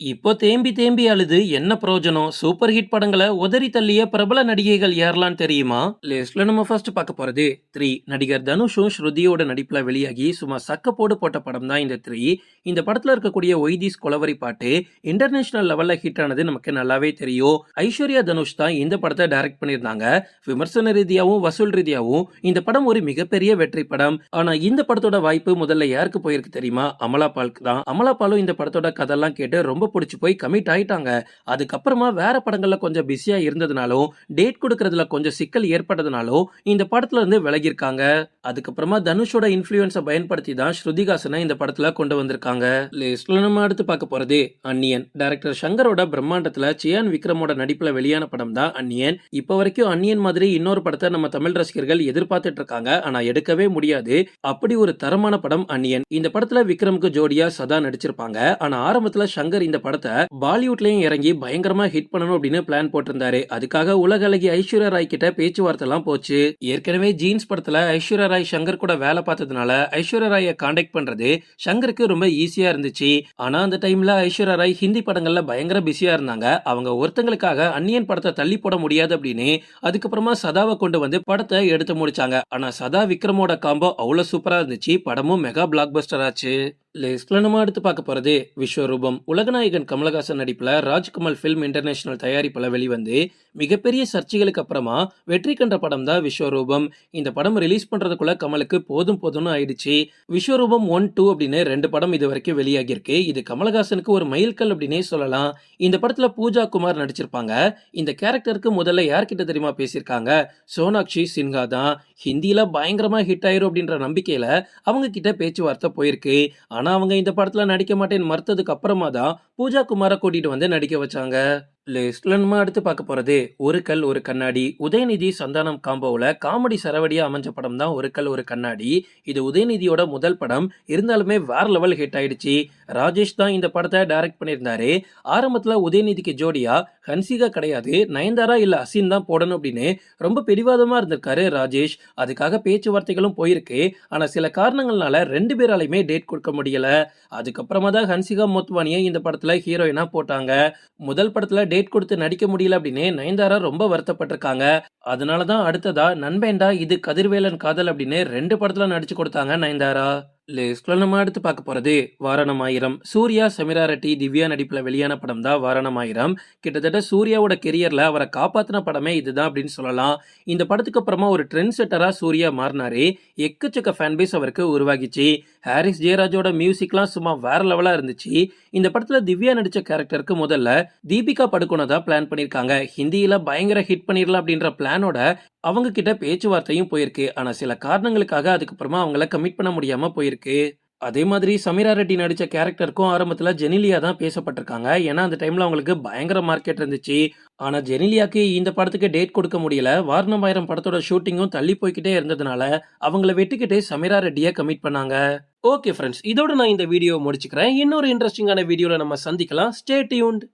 இப்போ தேம்பி தேம்பி அழுது என்ன பிரயோஜனம்? சூப்பர் ஹிட் படங்களை உதறி தள்ளிய பிரபல நடிகைகள் யாரெல்லாம் தெரியுமா? லிஸ்ட்ல நம்ம ஃபர்ஸ்ட் பார்க்க போறது. த்ரீ நடிகர் தனுஷும் ஸ்ருதியோட நடிப்புல வெளியாகி சும்மா சக்கப்போடு போட்ட படம் தான் இந்த த்ரீ இந்த படத்துல இருக்கக்கூடிய ஒய்தீஸ் கொலவரி பாட்டு இன்டர்நேஷனல் லெவல்ல ஹிட் ஆனது நமக்கு நல்லாவே தெரியும். ஐஸ்வர்யா தனுஷ் தான் இந்த படத்தை டைரக்ட் பண்ணியிருந்தாங்க. விமர்சன ரீதியாவும் வசூல் ரீதியாவும் இந்த படம் ஒரு மிகப்பெரிய வெற்றி படம். ஆனா இந்த படத்தோட வாய்ப்பு முதல்ல யாருக்கு போயிருக்கு தெரியுமா? அமலா பாலுக்கு தான். அமலா பாலும் இந்த படத்தோட கதெல்லாம் கேட்டு ரொம்ப பிடிச்சி போய் கமிட் ஆயிட்டாங்க. அதுக்கப்புறமா வேற படங்கள்ல கொஞ்சம் பிஸியா இருந்ததுனாலும் டேட் கொடுக்கறதுல கொஞ்சம் சிக்கல் ஏற்பட்டதுனாலும் இந்த படத்துல இருந்து விலகிருக்காங்க அதுக்கப்புறமா தனுஷோட இன்ஃபுளுன்ஸை பயன்படுத்தி தான் ஸ்ருதிகாசனை இந்த படத்துல கொண்டு வந்திருக்காங்க. லிஸ்ட்ல நம்ம அடுத்து பார்க்க போறது அன்னியன் டைரக்டர் சங்கரோட பிரம்மாண்டத்துல சியான் விக்ரமோட நடிப்புல வெளியான படம் தான் அன்னியன் இப்ப வரைக்கும் அன்னியன் மாதிரி இன்னொரு படத்தை நம்ம தமிழ் ரசிகர்கள் எதிர்பார்த்துட்டு இருக்காங்க. ஆனா எடுக்கவே முடியாது. அப்படி ஒரு தரமான படம் அன்னியன் இந்த படத்துல விக்ரமுக்கு ஜோடியா சதா நடிச்சிருப்பாங்க. ஆனா ஆரம்பத்துல சங்கர் இந்த இந்த படத்தை பாலிவுட்லயும் இறங்கி பயங்கரமா ஹிட் பண்ணணும் அப்படின்னு பிளான் போட்டிருந்தாரு. அதுக்காக உலக அழகி ஐஸ்வர்யா ராய் கிட்ட பேச்சுவார்த்தை எல்லாம் போச்சு. ஏற்கனவே ஜீன்ஸ் படத்துல ஐஸ்வர்யா ராய் சங்கர் கூட வேலை பார்த்ததுனால ஐஸ்வர்யா ராயை காண்டாக்ட் பண்றது சங்கருக்கு ரொம்ப ஈஸியா இருந்துச்சு. ஆனா அந்த டைம்ல ஐஸ்வர்யா ராய் ஹிந்தி படங்கள்ல பயங்கர பிஸியா இருந்தாங்க. அவங்க ஒருத்தங்களுக்காக அன்னியன் படத்தை தள்ளி போட முடியாது அப்படின்னு அதுக்கப்புறமா சதாவை கொண்டு வந்து படத்தை எடுத்து முடிச்சாங்க. ஆனா சதா விக்ரமோட காம்போ அவ்வளவு சூப்பரா இருந்துச்சு. படமும் மெகா பிளாக் பஸ்டர் ஆச்சு. லிஸ்ட்ல நம்ம அடுத்து பார்க்க போகிறது விஸ்வரூபம். உலகநாயகன் கமலஹாசன் நடிப்பில் ராஜ்கமல் ஃபில்ம் இன்டர்நேஷனல் தயாரிப்பில் வெளிவந்து மிகப்பெரிய சர்ச்சைகளுக்கு அப்புறமா வெற்றி கண்ட படம் தான் விஸ்வரூபம். இந்த படம் ரிலீஸ் பண்றதுக்குள்ள கமலுக்கு போதும் போதும்னு ஆயிடுச்சு. விஸ்வரூபம் ஒன் டூ அப்படின்னு ரெண்டு படம் இது வரைக்கும் வெளியாகியிருக்கு. இது கமலஹாசனுக்கு ஒரு மைல்கல் அப்படின்னே சொல்லலாம். இந்த படத்துல பூஜா குமார் நடிச்சிருப்பாங்க. இந்த கேரக்டருக்கு முதல்ல யார்கிட்ட தெரியுமா பேசியிருக்காங்க? சோனாக்ஷி சின்ஹா தான். ஹிந்தியில பயங்கரமா ஹிட் ஆயிரும் அப்படின்ற நம்பிக்கையில அவங்க கிட்ட பேச்சுவார்த்தை போயிருக்கு. ஆனா அவங்க இந்த படத்துல நடிக்க மாட்டேன்னு மறுத்ததுக்கு அப்புறமா தான் பூஜா குமாரை கூட்டிட்டு வந்து நடிக்க வச்சாங்க. லிஸ்ட்ல நம்ம அடுத்து பார்க்க போறது ஒரு கல் ஒரு கண்ணாடி. உதயநிதி சந்தானம் காம்போவில் காமெடி சரவடியா அமைஞ்ச படம் தான் ஒரு கல் ஒரு கண்ணாடி. இது உதயநிதியோட முதல் படம். இருந்தாலுமே வேற லெவல் ஹிட் ஆயிடுச்சு. ராஜேஷ் தான் இந்த படத்தை டைரக்ட் பண்ணியிருந்தாரு. ஆரம்பத்துல உதயநிதிக்கு ஜோடியா ஹன்சிகா கிடையாது. நயன்தாரா இல்ல அசின் தான் போடணும் அப்படின்னு ரொம்ப பிடிவாதமா இருந்திருக்காரு ராஜேஷ். அதுக்காக பேச்சுவார்த்தைகளும் போயிருக்கு. ஆனா சில காரணங்கள்னால ரெண்டு பேராலையுமே டேட் கொடுக்க முடியல. அதுக்கப்புறமா தான் ஹன்சிகா மோத்வானியை இந்த படத்துல ஹீரோயினா போட்டாங்க. முதல் படத்துல டேட் கொடுத்து நடிக்க முடியல அப்படின்னு நயன்தாரா ரொம்ப வருத்தப்பட்டிருக்காங்க. அதனால தான் அடுத்ததா நண்பேண்டா இது கதிர்வேலன் காதல் அப்படின்னு ரெண்டு படத்துல நடிச்சு கொடுத்தாங்க நயன்தாரா. லிஸ்ட்ல நம்ம அடுத்து பார்க்க போறது வாரணம் ஆயிரம் சூர்யா சமிரா ரெட்டி திவ்யா நடிப்புல வெளியான படம் தான் வாரணம் ஆயிரம் கிட்டத்தட்ட சூர்யாவோட கெரியர்ல அவரை காப்பாத்தின படமே இதுதான் அப்படின்னு சொல்லலாம். இந்த படத்துக்கு அப்புறமா ஒரு ட்ரெண்ட் செட்டரா சூர்யா மாறினாரு. எக்கச்சக்க ஃபேன் பேஸ் அவருக்கு உருவாகிச்சு. ஹாரிஸ் ஜெயராஜோட மியூசிக்லாம் சும்மா வேற லெவலா இருந்துச்சு. இந்த படத்துல திவ்யா நடிச்ச கேரக்டருக்கு முதல்ல தீபிகா படுகோனை தான் பிளான் பண்ணிருக்காங்க. ஹிந்தியில பயங்கர ஹிட் பண்ணிடலாம் அப்படின்ற பிளானோட அவங்க கிட்ட பேச்சுவார்த்தையும் போயிருக்கு. ஆனா சில காரணங்களுக்காக அதுக்கப்புறமா அவங்கள கமிட் பண்ண முடியாம போயிருக்கு. அதே மாதிரி சமீரா ரெட்டி நடிச்ச கேரக்டருக்கும் ஆரம்பத்துல ஜெனிலியா தான் பேசப்பட்டிருக்காங்க. ஏன்னா அந்த டைம்ல அவங்களுக்கு பயங்கர மார்க்கெட் இருந்துச்சு. ஆனா ஜெனிலியாக்கு இந்த படத்துக்கு டேட் கொடுக்க முடியல. வாரணமாயிரம் படத்தோட ஷூட்டிங்கும் தள்ளி போய்கிட்டே இருந்ததுனால அவங்கள வெட்டிக்கிட்டே சமீரா ரெட்டியை கமிட் பண்ணாங்க. ஓகே ஃப்ரெண்ட்ஸ் இதோட நான் இந்த வீடியோ முடிச்சுக்கிறேன். இன்னொரு இன்ட்ரெஸ்டிங்கான வீடியோல நம்ம சந்திக்கலாம். Stay tuned